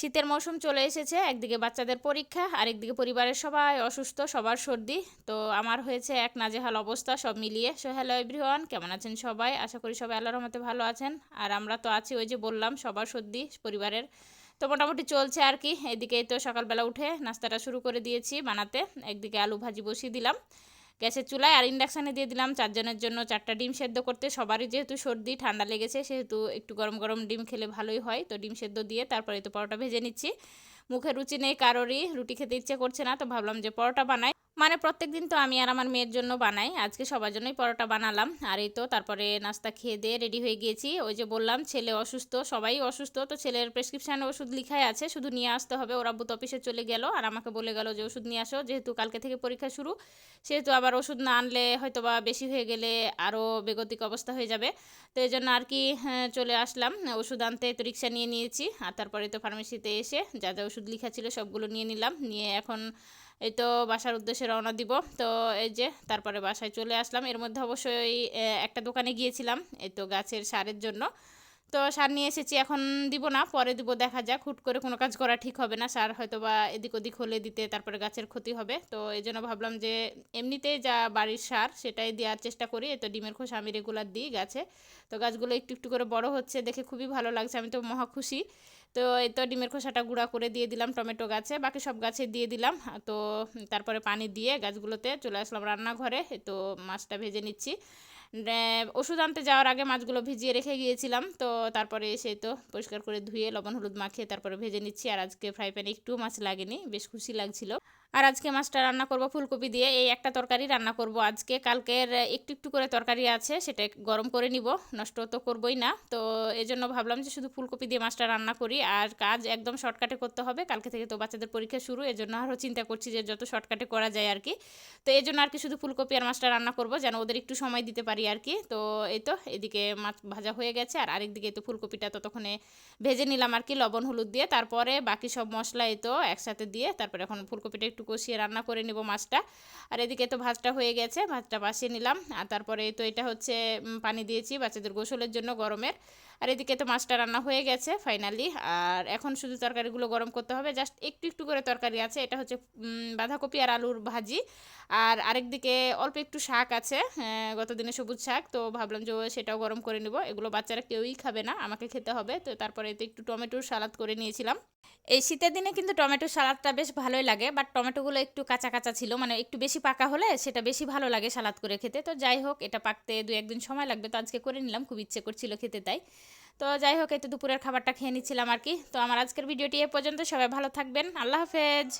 শীতের মৌসুম চলে এসেছে, একদিকে বাচ্চাদের পরীক্ষা, আরেকদিকে পরিবারের সবাই অসুস্থ, সবার সর্দি। তো আমার হয়েছে এক নাজেহাল অবস্থা, সব মিলিয়ে। সো হ্যালো এভরিওয়ান, কেমন আছেন সবাই? আশা করি সবাই আল্লাহর রহমতে ভালো আছেন। আর আমরা তো আছি ওই যে বললাম, সবার সর্দি, পরিবারের। তো মোটামুটি চলছে আর কি। এদিকে তো সকালবেলা উঠে নাস্তাটা শুরু করে দিয়েছি বানাতে। একদিকে আলু ভাজি বসিয়ে দিলাম। গ্যাসের চুলায় আর ইন্ডাকশানে দিয়ে দিলাম চারজনের জন্য চারটা ডিম সেদ্ধ করতে। সবারই যেহেতু সর্দি, ঠান্ডা লেগেছে, সেহেতু একটু গরম গরম ডিম খেলে ভালোই হয়। তো ডিম সেদ্ধ দিয়ে তারপরে তো পরোটা ভেজে নিচ্ছি। মুখে রুচি নেই কারোরই, রুটি খেতে ইচ্ছে করছে না, তো ভাবলাম যে পরোটা বানাই। মানে প্রত্যেক দিন তো আমি আর আমার মেয়ের জন্য বানাই। আজকে সবার জন্যই পরোটা বানালাম। আর এই তো তারপরে নাস্তা খেয়ে দিয়ে রেডি হয়ে গিয়েছি। ওই যে বললাম ছেলে অসুস্থ সবাই অসুস্থ। তো ছেলের প্রেসক্রিপশানে ওষুধ লিখাই আছে শুধু নিয়ে আসতে হবে। ওরা বুথ অফিসে চলে গেল আর আমাকে বলে গেল যে ওষুধ নিয়ে আসো। যেহেতু কালকে থেকে পরীক্ষা শুরু সেহেতু আবার ওষুধ না আনলে হয়তো বা বেশি হয়ে গেলে আরও বেগতিক অবস্থা হয়ে যাবে। তো এই জন্য আর কি হ্যাঁ, চলে আসলাম। ওষুধ আনতে তো রিক্সা নিয়ে নিয়েছি। আর তারপরে তো ফার্মেসিতে এসে যা যা ওষুধ লেখা ছিল সবগুলো নিয়ে নিলাম। নিয়ে এখন এই তো বাসার উদ্দেশ্যে রওনা দিব। তো এই যে তারপরে বাসায় চলে আসলাম। এর মধ্যে অবশ্যই একটা দোকানে গিয়েছিলাম, এই তো গাছের সারের জন্য। তো সার নিয়ে এসেছি, এখন দিব না, পরে দিব, দেখা যাক। হুট করে কোনো কাজ করা ঠিক হবে না। সার হয়তো বা এদিক ওদিক হলে দিতে তারপরে গাছের ক্ষতি হবে। তো এই জন্য ভাবলাম যে এমনিতেই যা বাড়ির সার, সেটাই দেওয়ার চেষ্টা করি। তো ডিমের খোসা আমি রেগুলার দিই গাছে। তো গাছগুলো একটু একটু করে বড় হচ্ছে, দেখে খুবই ভালো লাগছে। আমি তো মহা খুশি। তো এই তো ডিমের খোসাটা গুঁড়া করে দিয়ে দিলাম টমেটো গাছে, বাকি সব গাছে দিয়ে দিলাম। তো তারপরে পানি দিয়ে গাছগুলোতে চলে আসলাম রান্নাঘরে তো মাছটা ভেজে নিচ্ছি। ওষুধ আনতে যাওয়ার আগে মাছগুলো ভিজিয়ে রেখে গিয়েছিলাম, তো তারপরে এসে তো পরিষ্কার করে ধুয়ে লবণ হলুদ মাখিয়ে তারপরে ভেজে নিচ্ছি, আর আজকে ফ্রাই প্যানে একটু মাছ লাগেনি, বেশ খুশি লাগছিল। আর আজকে মাছটা রান্না করব ফুলকপি দিয়ে, এই একটা তরকারি রান্না করব আজকে, কালকের একটু একটু করে তরকারি আছে, সেটা গরম করে নিব, নষ্ট তো করবই না, তো এই জন্য ভাবলাম যে শুধু ফুলকপি দিয়ে মাছটা রান্না করি আর কাজ একদম শর্টকাটে করতে হবে। কালকে থেকে তো বাচ্চাদের পরীক্ষা শুরু এই জন্য আরও চিন্তা করছি যে যত শর্টকাটে করা যায় আর কি। তো এই জন্য আর কি শুধু ফুলকপি আর মাছটা রান্না করব, যেন ওদের একটু সময় দিতে পারি আর কি। তো এই তো, এদিকে মাছ ভাজা হয়ে গেছে, আর আরেকদিকে তো ফুলকপিটা ততক্ষণে ভেজে নিলাম আর কি, লবণ, হলুদ দিয়ে। তারপরে বাকি সব মশলা এই তো একসাথে দিয়ে তারপরে এখন ফুলকপিটা একটু কষিয়ে রান্না করে নিব মাছটা। আর এদিকে তো ভাতটা হয়ে গেছে, ভাতটা বাসিয়ে নিলাম। আর তারপরে তো এটা হচ্ছে পানি দিয়েছি বাচ্চাদের গোসলের জন্য গরমের। আর এদিকে তো মাছটা রান্না হয়ে গেছে ফাইনালি আর এখন শুধু তরকারিগুলো গরম করতে হবে। জাস্ট একটু একটু করে তরকারি আছে। এটা হচ্ছে বাঁধাকপি আর আলুর ভাজি। আর আরেকদিকে অল্প একটু শাক আছে। গতদিনে সবুজ শাক, তো ভাবলাম যে সেটাও গরম করে নেব। এগুলো বাচ্চারা কেউই খাবে না, আমাকে খেতে হবে। তো তারপরে এতে একটু টমেটোর সালাদ করে নিয়েছিলাম। এই শীতের দিনে কিন্তু টমেটো সালাদটা বেশ ভালোই লাগে বাট টমেটোগুলো একটু কাঁচা কাঁচা ছিল। মানে একটু বেশি পাকা হলে সেটা বেশি ভালো লাগে সালাদ করে খেতে। তো যাই হোক, এটা পাকতে দু একদিন সময় লাগবে। তো আজকে করে নিলাম। খুব ইচ্ছে করছিল খেতে তাই। তো যাই হোক, এই তো দুপুরের খাবারটা খেয়ে নিচ্ছিলাম আর কি। তো আমার আজকের ভিডিওটি এ পর্যন্ত। সবাই ভালো থাকবেন। আল্লাহ হাফেজ।